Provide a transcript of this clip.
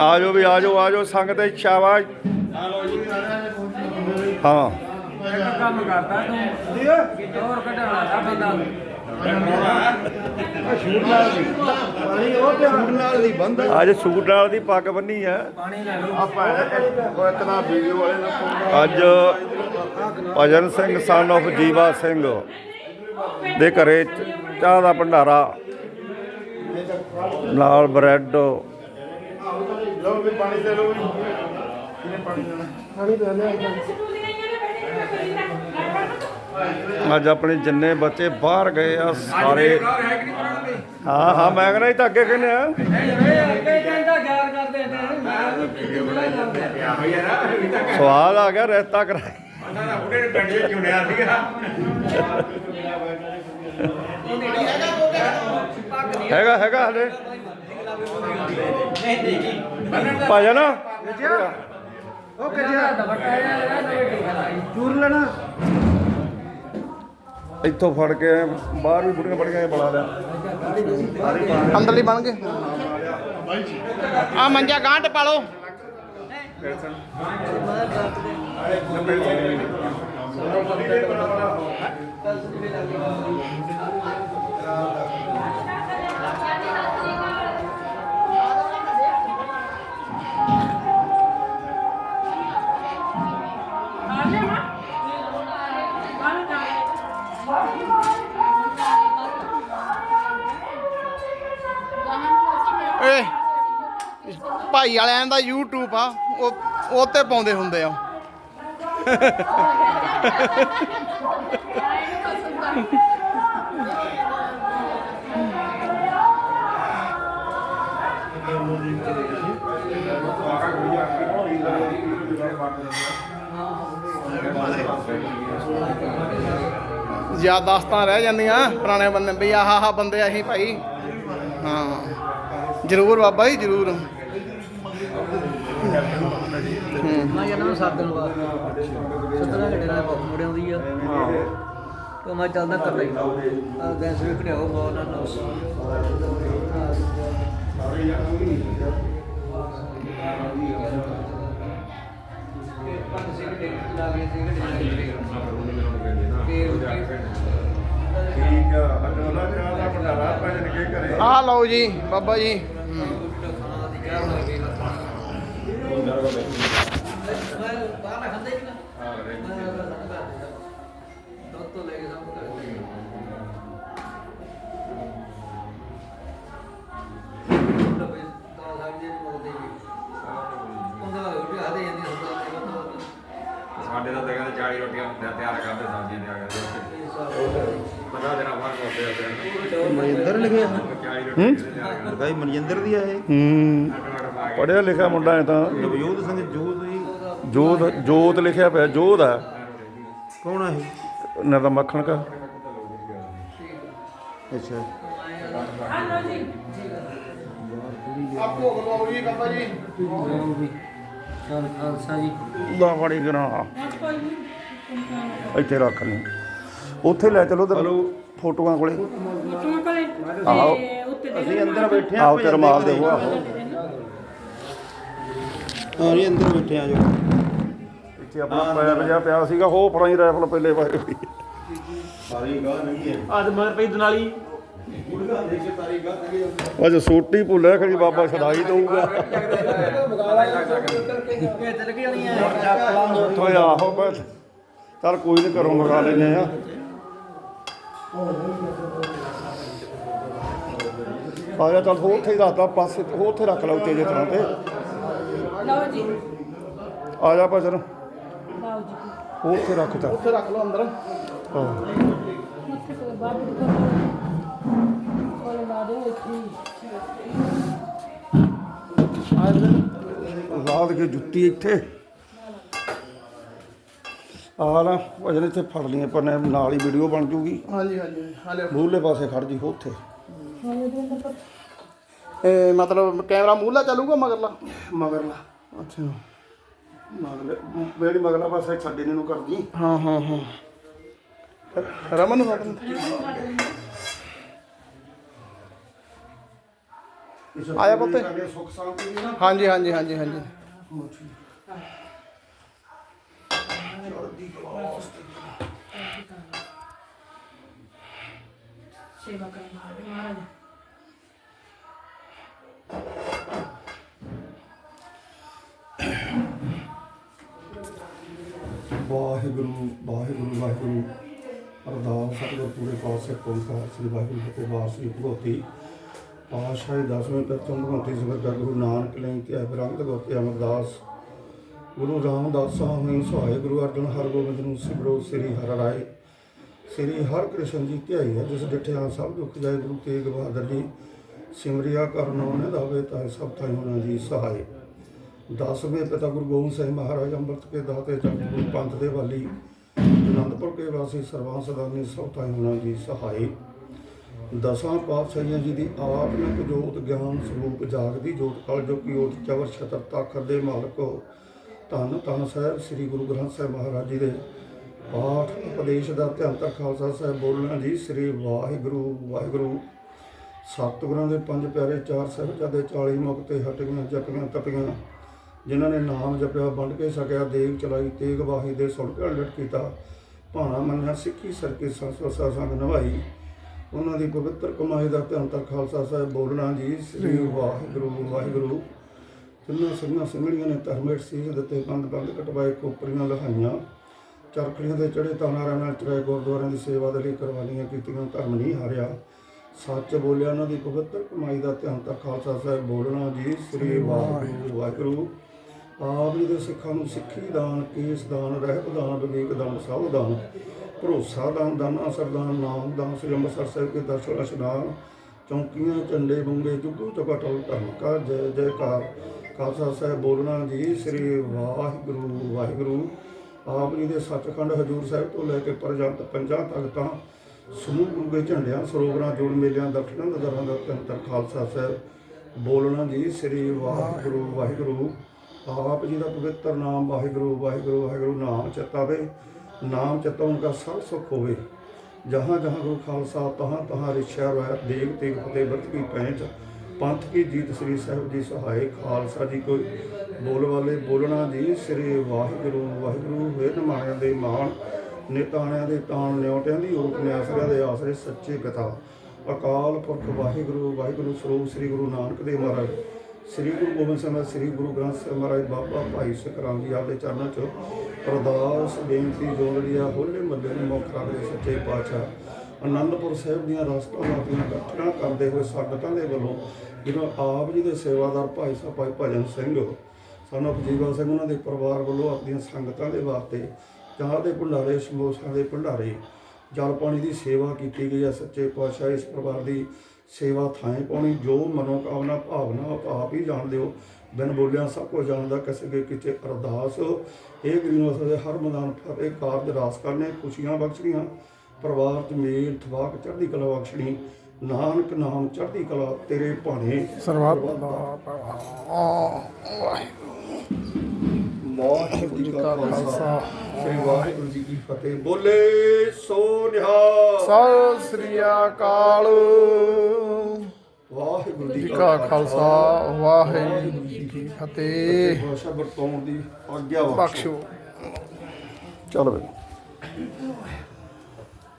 ਆ ਜਾਓ ਵੀ ਆ ਜਾਓ ਆ ਜਾਓ ਸੰਗਤ ਦੀ ਸ਼ਾਬਾਸ਼ ਹਾਂ। ਕੰਮ ਕਰਦਾ ਤੂੰ ਹੋਰ ਕੱਢਣ ਲੱਗਾ ਬੰਦਾ ਅੱਜ ਸੂਟ ਨਾਲ ਦੀ ਪੱਗ ਬੰਨੀ ਆ। ਅੱਜ ਭਜਨ ਸਿੰਘ ਸਨ of ਜੀਵਾ ਸਿੰਘ ਦੇ ਘਰੇ ਚਾਹ ਦਾ ਭੰਡਾਰਾ। ਨਾਲ ਬ੍ਰੈਡ ਅੱਜ ਆਪਣੇ ਜਿੰਨੇ ਬੱਚੇ ਬਾਹਰ ਗਏ ਆ ਸਾਰੇ ਹਾਂ ਹਾਂ ਮੈਂ ਕਹਿੰਦਾ ਇਹ ਤਾਂ ਅੱਗੇ ਕਹਿੰਦੇ ਆ। ਅੱਗੇ ਕਹਿੰਦਾ ਯਾਰ ਕਰਦੇ ਨੇ ਮੈਂ ਵੀ ਬੜਾ ਜਾਂਦਾ ਸਵਾਦ ਆ। ਗਿਆ ਰਿਸ਼ਤਾ ਕਰਾ ਹੈਗਾ ਹੈਗਾ ਹਲੇ। ਭਜਨ ਉਹ ਚੂਰ ਲੈਣਾ। ਇੱਥੋਂ ਫੜ ਕੇ ਬਾਹਰ ਵੀ ਬੁੜੀਆਂ ਬੜੀਆਂ ਇਹ ਬਣਾ ਲਿਆ। ਅੰਦਰਲੀ ਬਣ ਗਏ। ਆ ਮੰਜਾ ਗਾਂਟ ਪਾ ਲਓ। ਏ ਭਾਈ ਵਾਲਿਆਂ ਦਾ YouTube ਆ, ਉਹ ਉਹ ਤੇ ਪਾਉਂਦੇ ਹੁੰਦੇ ਆ। ਯਾਦਾਸ਼ਤਾਂ ਰਹਿ ਜਾਂਦੀਆਂ ਪੁਰਾਣੇ ਬੰਦੇ ਵੀ, ਆਹ ਆਹ ਬੰਦੇ ਅਸੀਂ ਭਾਈ। ਹਾਂ। ਜ਼ਰੂਰ ਬਾਬਾ ਜੀ, ਜ਼ਰੂਰ। ਮੈਂ ਜਨਾਂ ਸੱਤ ਦਿਨ ਬਾਅਦ। ਸੱਤਨਾ ਘੰਟੇ ਨਾਲ ਵਾਪਸ ਮੁੜ ਆਉਂਦੀ ਆ। ਤੇ ਮੈਂ ਚੱਲਦਾ ਕਰ ਲਈ ਆ ਗੈਸ ਵੀ ਘੜਿਆਓ ਬਹੁਤ ਨਾ ਠੀਕ ਆ ਅੱਜ ਉਹਦਾ ਚਾਹ ਦਾ ਭੰਡਾਰਾ ਭਜਨ ਕੇ ਘਰੇ ਆ ਲਓ ਜੀ ਬਾਬਾ ਜੀ। ਸਾਡੇ ਤਾਂ ਦੇਖਦੇ 40 ਰੋਟੀਆਂ ਤਿਆ- ਤਿਆਰ ਕਰਦੇ ਸਬਜ਼ੀ ਤਿਆਰ ਕਰਦੇ। ਆ ਮਨਿੰਦਰ ਲਿਖਿਆ 40 ਰੋਟੀਆਂ ਤਿਆਰ ਕਰਦੇ ਲਗਾਈ ਮਨਜਿੰਦਰ ਦੀ ਆ ਇਹ। ਹੂੰ। ਪੜਿਆ ਲਿਖਿਆ ਮੁੰਡਾ ਹੈ ਤਾਂ। ਨਵਜੋਤ ਸਿੰਘ ਜੋਤ ਜੀ। ਜੋਤ ਜੋਤ ਲਿਖਿਆ ਪਿਆ ਜੋਤ ਹੈ ਕੌਣ ਆ ਇਹ? ਨਾ ਤਾਂ ਮੱਖਣ ਕਾ। ਅੱਛਾ। ਆਪੋ ਲਓ ਜੀ ਬਾਬਾ ਜੀ। ਖਾਲਸਾ ਜੀ ਲਾ ਗਣਾ ਇੱਥੇ ਰੱਖ ਲਈ। ਉੱਥੇ ਲੈ ਚਲੋ ਉਧਰ ਫੋਟੋਆਂ ਕੋਲੇ। ਆਹੋ। ਅਸੀਂ ਅੰਦਰ ਬੈਠੇ ਆ ਆਓ ਤੇ ਰਮਾਲ ਦੇਵੋ ਆਹੋ ਹਾਂ ਜੀ ਅੰਦਰ ਬੈਠੇ ਆ ਜੋ। ਇੱਥੇ ਆਪਣਾ ਪੈਰ ਜਿਹਾ ਪਿਆ ਸੀਗਾ ਹੋ ਫੜਾਈ ਰਾਈਫਲ ਪਹਿਲੇ ਪਾਏ ਹੋਈ ਸਾਰੀ ਗਾਹ ਨਹੀਂ ਹੈ। ਅੱਜ ਮਗਰ ਪਈ ਦਨਾਲੀ। ਅੱਜ ਸੋਟੀ ਭੁੱਲਿਆ ਖੜੀ ਬਾਬਾ ਛਡਾਈ ਦਊਗਾ। ਆਹੋ ਬਸ। ਚੱਲ ਕੋਈ ਨਹੀਂ ਘਰੋਂ ਮੰਗਾ ਲੈਨੇ ਆ। ਆ ਜਾ ਚੱਲ ਹੋ ਉੱਥੇ ਹੀ ਰੱਖਦਾ ਪਾਸੇ ਹੋ ਉੱਥੇ ਰੱਖ ਲਾ ਉੱਤੇ ਜੇ ਥਾਂ ਤੇ। ਲਓ ਜੀ। ਆ ਜਾ ਭਜਨ। ਲਓ ਜੀ। ਹੋ ਉੱਥੇ ਰੱਖ ਚੱਲ ਉੱਥੇ ਰੱਖ ਲਓ ਅੰਦਰ। ਹਾਂ। ਮੱਥੇ ਤੇ ਬਾਬੂ ਦੇ ਕੋਲ ਲਾ ਦੇ ਇੱਥੇ ਲਾਦ ਕੇ ਜੁੱਤੀ ਇੱਥੇ। ਆ ਨਾ ਭਜਨ ਇੱਥੇ ਫੜ ਲਈਏ ਪਰ ਨਾਲ ਹੀ ਵੀਡੀਓ ਬਣ ਜੂਗੀ। ਹਾਂਜੀ ਹਾਂਜੀ ਹਾਲੇ ਮੂਹਰਲੇ ਪਾਸੇ ਖੜ ਜੀ ਹੋ ਉੱਥੇ। ਇਹ ਮਤਲਬ ਕੈਮਰਾ ਮੂਹਲਾ ਚੱਲੂਗਾ ਮਗਰਲਾ? ਮਗਰਲਾ। ਅੱਛਾ। ਮਗਰਲੇ ਮੇਰੀ ਮਗਰਲਾ ਪਾਸੇ ਛੱਡੇ ਨੂੰ ਕਰਦੀ। ਹਾਂ ਹਾਂ ਹਾਂ। ਰਮਨ ਨੂੰ ਫੜਨ ਆਇਆ ਪੁੱਤ। ਸਾਡੇ ਸੁੱਖ ਸ਼ਾਂਤੀ ਦੀ ਨਾ। ਹਾਂਜੀ ਹਾਂਜੀ ਹਾਂਜੀ ਹਾਂਜੀ ਸੇਵਾ ਕਰਨ ਮਹਾਰਾਜ ਵਾਹਿਗੁਰੂ ਵਾਹਿਗੁਰੂ ਵਾਹਿਗੁਰੂ। ਅਰਦਾਸ ਸਤਿਗੁਰ ਪੂਰੇ ਪਾਸੇ ਸ੍ਰੀ ਵਾਹਿਗੁਰੂ ਫਤਿਹ ਬਾਰ ਸ੍ਰੀ ਭਗਵਤੀ। ਪਾਤਸ਼ਾਹੀ ਦਸਵੇਂ ਪ੍ਰਥਮ ਭਗਵਤੀ ਸਬਰ ਕਰ ਗੁਰੂ ਨਾਨਕ ਲਈ ਤੇ ਅਬਰੰਗ ਗੋਤੇ ਅਮਰਦਾਸ ਗੁਰੂ ਰਾਮਦਾਸਾਂ ਹੋਏ ਸਹਾਇ ਗੁਰੂ ਅਰਜਨ ਹਰਗੋਬਿੰਦ ਨੂੰ ਸਿਮਰੋ ਸ੍ਰੀ ਹਰਿ ਰਾਏ, ਸ੍ਰੀ ਹਰਿ ਕ੍ਰਿਸ਼ਨ ਜੀ ਧਿਆਈ ਹੈ, ਜਿਸ ਡਿਠਿਆ ਸਭ ਦੁੱਖ ਜਾਏ ਗੁਰੂ ਤੇਗ ਬਹਾਦਰ ਜੀ ਸਿਮਰਿਆ ਕਰਨੋ ਨੇ ਦਾਵੇ ਤਾਂ ਸਭ ਥਾਈ ਹੋਣਾ ਜੀ ਸਹਾਇ ਦਸਵੇਂ ਪਿਤਾ ਗੁਰੂ ਗੋਬਿੰਦ ਸਿੰਘ ਮਹਾਰਾਜ ਅੰਮ੍ਰਿਤ ਕੇ ਦਾਤੇ ਗੁਰੂ ਪੰਥ ਦੇ ਵਾਲੀ ਅਨੰਦਪੁਰ ਕੇ ਵਾਸੀ ਸਰਵਾਂ ਸਦਾਨੀ ਸਭ ਥਾਈ ਹੋਣਾ ਜੀ ਸਹਾਇ ਦਸਾਂ ਪਾਤਸ਼ਾਹੀਆਂ ਜੀ ਦੀ ਆਤਮਿਕ ਜੋਤ, ਗਿਆਨ, ਸਰੂਪ, ਜਾਗਦੀ ਜੋਤ ਕਲ ਜੋ ਕੀ ਓਟ ਚਵਰ, ਛਤਰ ਤਾਖਰ ਦੇ ਮਾਲਕੋ ਧੰਨ ਧੰਨ ਸਾਹਿਬ, ਸ੍ਰੀ ਗੁਰੂ ਗ੍ਰੰਥ ਸਾਹਿਬ ਮਹਾਰਾਜ ਜੀ ਦੇ ਪਾਠ ਉਪਦੇਸ਼ ਦਾ ਧਿਆਨ ਤੱਕ ਖਾਲਸਾ ਸਾਹਿਬ ਬੋਲਣਾ ਜੀ, ਸ੍ਰੀ ਵਾਹਿਗੁਰੂ ਵਾਹਿਗੁਰੂ। ਸਤਿਗੁਰਾਂ ਦੇ ਪੰਜ ਪਿਆਰੇ ਚਾਰ ਸਾਹਿਬਜ਼ਾਦੇ 40 ਮੁਕਤੇ ਹਟੀਆਂ ਜਪੀਆਂ, ਤਪੀਆਂ, ਜਿਨ੍ਹਾਂ ਨੇ ਨਾਮ ਜਪਿਆ, ਵੰਡ ਕੇ ਸਕਿਆ, ਦੇਗ ਚਲਾਈ, ਤੇਗ ਵਾਹੀ ਦੇ ਸੁਣ ਕੇ ਲਟ ਕੀਤਾ, ਭਾਣਾ ਮੰਨਿਆ, ਸਿੱਖੀ ਸਰਕੇ ਸੰਸਵਸਾ ਸੰਗ ਨਵਾਈ ਉਹਨਾਂ ਦੀ ਪਵਿੱਤਰ ਕਮਾਈ ਦਾ ਧੰਨ ਤੱਕ ਖਾਲਸਾ ਸਾਹਿਬ ਬੋਲਣਾ ਜੀ, ਸ੍ਰੀ ਵਾਹਿਗੁਰੂ ਵਾਹਿਗੁਰੂ। ਤਿੰਨਾਂ ਸਿੰਘਾਂ ਸਿੰਘਣੀਆਂ ਨੇ ਧਰਮੇਟ ਸੀਸ ਦਿੱਤੇ ਬੰਦ ਬੰਦ ਕਟਵਾਏ ਕੋਪਰੀਆਂ ਲਹਾਈਆਂ ਚਰਖੜੀਆਂ ਦੇ ਚੜੇ ਤਾਨਾਰਾਂ ਨਾਲ ਚੜਾਏ ਗੁਰਦੁਆਰਿਆਂ ਦੀ ਸੇਵਾ ਦੇ ਲਈ ਕੁਰਬਾਨੀਆਂ ਕੀਤੀਆਂ ਧਰਮ ਨਹੀਂ ਹਾਰਿਆ। ਸੱਚ ਬੋਲਿਆ ਉਹਨਾਂ ਦੀ ਪਵਿੱਤਰ ਕਮਾਈ ਦਾ ਧਿਆਨ ਤੱਕ ਖਾਲਸਾ ਸਾਹਿਬ ਬੋਲਣਾ ਜੀ ਸ੍ਰੀ ਵਾਹਿਗੁਰੂ। ਵਾਹਿਗੁਰੂ ਆਪ ਜੀ ਦੇ ਸਿੱਖਾਂ ਨੂੰ ਸਿੱਖੀ ਦਾਨ ਕੇਸ ਦਾਨ ਰਹਿਤ ਦਾਨ ਵਿਵੇਕ ਦਾਨ ਸਭ ਦਾਨ ਭਰੋਸਾ ਦਾਨ ਦਾਨਾ ਸਰਦਾਨ ਨਾਮ ਦਾਨ ਸ੍ਰੀ ਅੰਮ੍ਰਿਤਸਰ ਸਾਹਿਬ ਕੇ ਦਰਸ਼ਨ ਅਸ਼ਨਾਨ ਚੌਂਕੀਆਂ ਝੰਡੇ ਬੁੰਗੇ ਜੁਗੂ ਚਪਟਲ ਧਰਮ ਕਾ ਜੈ ਜੈਕਾਰ। ਖਾਲਸਾ ਸਾਹਿਬ ਬੋਲਣਾ ਜੀ, ਸ੍ਰੀ ਵਾਹਿਗੁਰੂ ਵਾਹਿਗੁਰੂ। ਆਪ ਜੀ ਦੇ ਸੱਚਖੰਡ ਹਜੂਰ ਸਾਹਿਬ ਤੋਂ ਲੈ ਕੇ ਪਰਜੰਤ ਪੰਜਾਂ ਤਖਤਾਂ ਸਮੂਹ ਗੁਰੂ ਦੇ ਝੰਡਿਆਂ, ਸਰੋਵਰਾਂ, ਜੋੜ ਮੇਲਿਆਂ, ਦਰਸ਼ਨਾਂ, ਨਜ਼ਰਾਂ ਦਾ ਤੰਤਰ ਖਾਲਸਾ ਸਾਹਿਬ ਬੋਲਣਾ ਜੀ, ਸ੍ਰੀ ਵਾਹਿਗੁਰੂ ਵਾਹਿਗੁਰੂ। ਆਪ ਜੀ ਦਾ ਪਵਿੱਤਰ ਨਾਮ ਵਾਹਿਗੁਰੂ ਵਾਹਿਗੁਰੂ ਵਾਹਿਗੁਰੂ, ਨਾਮ ਚਿਤਾਵੇ, ਨਾਮ ਚਿਤਾਉਣ ਦਾ ਸਭ ਸੁਖ ਹੋਵੇ। ਜਹਾਂ ਜਹਾਂ ਗੁਰੂ ਖਾਲਸਾ, ਤਹਾਂ ਤਹਾਂ ਰਿਛਿਆ ਰਹਾ ਦੇਵ ਤੇ ਫਤਿਹ ਵਰਤ ਕੀ ਪੈਂਚ ਪੰਥ ਕੀ ਜੀਤ ਸ੍ਰੀ ਸਾਹਿਬ ਜੀ ਸਹਾਇ, ਖਾਲਸਾ ਜੀ ਕੋਈ ਬੋਲ ਵਾਲੇ ਬੋਲਣਾ ਜੀ, ਸ੍ਰੀ ਵਾਹਿਗੁਰੂ ਵਾਹਿਗੁਰੂ ਹੋਏ ਨਿਮਾਣਿਆਂ ਦੇ ਮਾਣ, ਨਿਤਾਣਿਆਂ ਦੇ ਤਾਣ, ਨਿਉਟਿਆਂ ਦੀ ਓਟ, ਨਿਆਸਰਿਆਂ ਦੇ ਆਸਰੇ ਸੱਚੇ ਕਥਾ। ਅਕਾਲ ਪੁਰਖ ਵਾਹਿਗੁਰੂ ਵਾਹਿਗੁਰੂ ਸਰੂਪ ਸ੍ਰੀ ਗੁਰੂ ਨਾਨਕ ਦੇਵ ਮਹਾਰਾਜ। ਸ੍ਰੀ ਗੁਰੂ ਗੋਬਿੰਦ ਸਿੰਘ, ਸ੍ਰੀ ਗੁਰੂ ਗ੍ਰੰਥ ਸਾਹਿਬ ਮਹਾਰਾਜ, ਬਾਬਾ ਭਾਈ ਸੁਖਰਾਮ ਜੀ ਆਪਦੇ ਚਰਨਾਂ 'ਚ ਅਰਦਾਸ, ਬੇਨਤੀ ਜੋੜੜੀਆ ਹੋਲੇ ਮੱਲੇ ਨੂੰ ਮੁੱਖ ਰੱਖਦੇ ਸੱਚੇ ਪਾਤਸ਼ਾਹ। ਅਨੰਦਪੁਰ ਸਾਹਿਬ ਦੀਆਂ ਰਸਤਾਂ ਦੀਆਂ ਇਕੱਠੀਆਂ ਕਰਦੇ ਹੋਏ ਸੰਗਤਾਂ ਦੇ ਵੱਲੋਂ ਜਦੋਂ ਆਪ ਜੀ ਦੇ ਸੇਵਾਦਾਰ ਭਾਈ ਸਾਹਿਬ, ਭਾਈ ਭਜਨ ਸਿੰਘ, ਸਾਨੂੰ ਜੀਵਾ ਸਿੰਘ ਉਹਨਾਂ ਦੇ ਪਰਿਵਾਰ ਵੱਲੋਂ ਆਪਣੀਆਂ ਸੰਗਤਾਂ ਦੇ ਵਾਸਤੇ ਚਾਹ ਦੇ ਭੰਡਾਰੇ, ਸਮੋਸਿਆਂ ਦੇ ਭੰਡਾਰੇ, ਜਲ ਪਾਣੀ ਦੀ ਸੇਵਾ ਕੀਤੀ ਗਈ ਹੈ। ਸੱਚੇ ਪਾਤਸ਼ਾਹ ਇਸ ਪਰਿਵਾਰ ਦੀ ਸੇਵਾ ਥਾਂ ਪਾਉਣੀ, ਜੋ ਮਨੋਕਾਮਨਾ, ਭਾਵਨਾ ਉਹ ਆਪ ਹੀ ਜਾਣਦੇ ਹੋ। ਬਿਨ ਬੋਲਿਆ ਸਭ ਕੁਝ ਜਾਣਦਾ, ਕਿਸੇ ਦੇ ਕਿਤੇ ਅਰਦਾਸ। ਇਹ ਗਰੀਨੋਸ ਦੇ ਹਰ ਮੈਦਾਨ ਫਤਿਹ ਕਾਰਜ ਰਾਸ ਕਰਨੇ, ਖੁਸ਼ੀਆਂ ਬਖਸ਼ਣੀਆਂ, ਪਰਿਵਾਰ ਚ ਮੇਲ ਥਵਾਕ, ਚੜ੍ਹਦੀ ਕਲਾ ਬਖਸ਼ਣੀ। ਨਾਨਕ ਨਾਮ ਚੜ੍ਹਦੀ ਕਲਾ ਤੇਰੇ ਭਾਣੇ। ਸਰਬੱਤ ਦਾ ਵਾਹਿਗੁਰੂ। ਜੀ ਕਾ ਖਾਲਸਾ। ਸ੍ਰੀ ਵਾਹਿਗੁਰੂ ਜੀ ਕੀ ਫਤਿਹ। ਬੋਲੇ ਸੋ ਨਿਹਾਲ। ਸਤਿ ਸ੍ਰੀ ਅਕਾਲ। ਵਾਹਿਗੁਰੂ ਜੀ ਜੀ ਕਾ ਖਾਲਸਾ। ਵਾਹਿਗੁਰੂ ਜੀ ਕੀ ਫਤਿਹ। ਭਾਸ਼ਾ ਵਰਤੋਂ ਦੀ ਆਗਿਆ ਬਖਸ਼ੋ। ਚੱਲ ਬਈ।